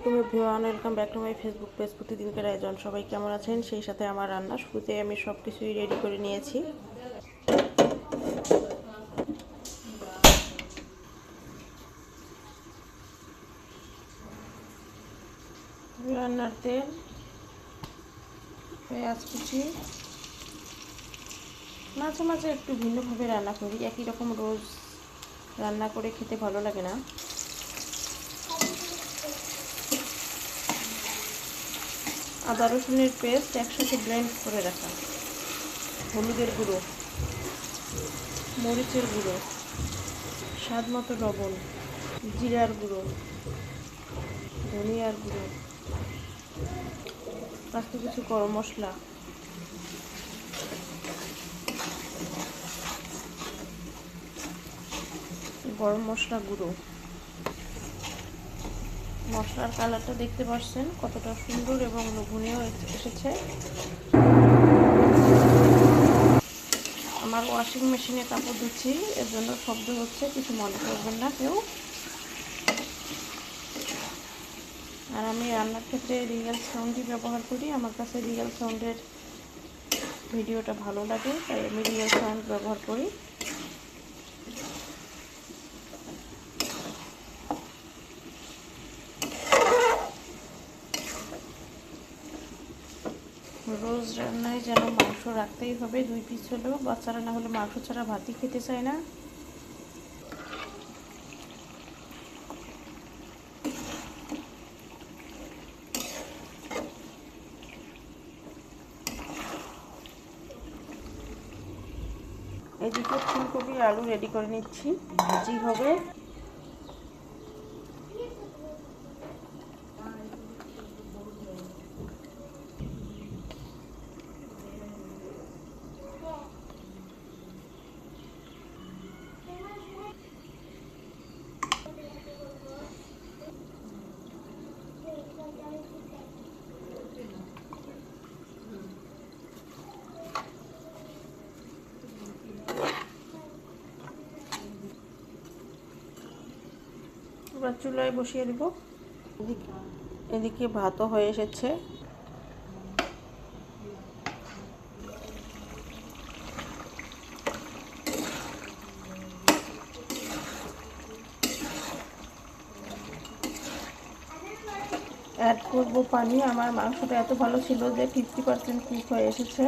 আলাইকুম welcome back to my Facebook page প্রতিদিনকার আয়োজন। সবাই কেমন আছেন? সেই সাথে আমার রান্না শুরুতে আমি সব কিছুই রেডি করে নিয়েছি। রান্নার তেল, পেঁয়াজ কুচি। মাঝে মাঝে একটু ভিন্নভাবে রান্না করি। একই রকম রোজ রান্না করে খেতে ভালো লাগে না। আদা রসুনের পেস্ট একসাথে ব্লেন্ড করে রাখা। হলুদের গুঁড়ো, মরিচের গুঁড়ো স্বাদ মতো লবণ, জিরার গুঁড়ো, ধনিয়ার গুঁড়ো, আস্তে কিছু গরম মশলা। গরম মশলা গুঁড়ো। মশলার কালারটা দেখতে পাচ্ছেন, কতটা সুন্দর এবং লোভনীয় এসেছে। আমার ওয়াশিং মেশিনে কাপড় ধুচ্ছি, এর জন্য শব্দ হচ্ছে, কিছু মনে করবেন না কেউ। আর আমি রান্নার ক্ষেত্রে রিয়েল সাউন্ডই ব্যবহার করি, আমার কাছে রিয়েল সাউন্ডের ভিডিওটা ভালো লাগে, তাই আমি রিয়েল সাউন্ড ব্যবহার করি। রোজ রান্নায় যেন মাংস রাখতেই হবে। দুই পিস হলেও বাচ্চারা না হলে মাংস ছাড়া ভাতই খেতে চায় না। এদিকে ফুলকপি আলু রেডি করে নিচ্ছি। ভাজি হবে। এবার চুলায় বসিয়ে দেব। এদিকে ভাতও হয়ে এসেছে। অ্যাড করব পানি। আমার মাংসটা এত ভালো ছিল যে ফিফটি পার্সেন্ট কুক হয়ে এসেছে।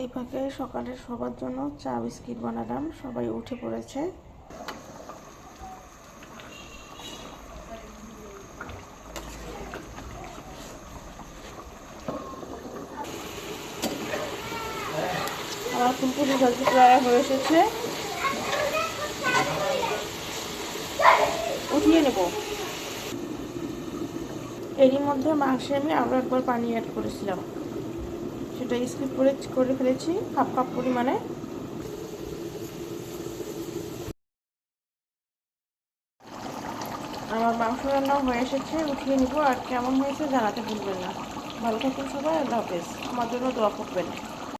এই ফাঁকে সকালের সবার জন্য চা বিস্কিট বানালাম। সবাই উঠে পড়েছে। আমার হয়ে এসেছে। উঠিয়ে এরই মধ্যে মাংসে আমি আরও একবার পানি অ্যাড করেছিলাম। সেটা স্কিপ করে করে ফেলেছি হাফ কাপ পরিমাণে। আমার মাংস রান্নাও হয়ে এসেছে, উঠিয়ে নিব, আর কেমন হয়েছে জানাতে ভুলবেন না। ভালো থাকুন সবাই, আল্লাহ হাফেজ। আমার জন্য দোয়া করবেন।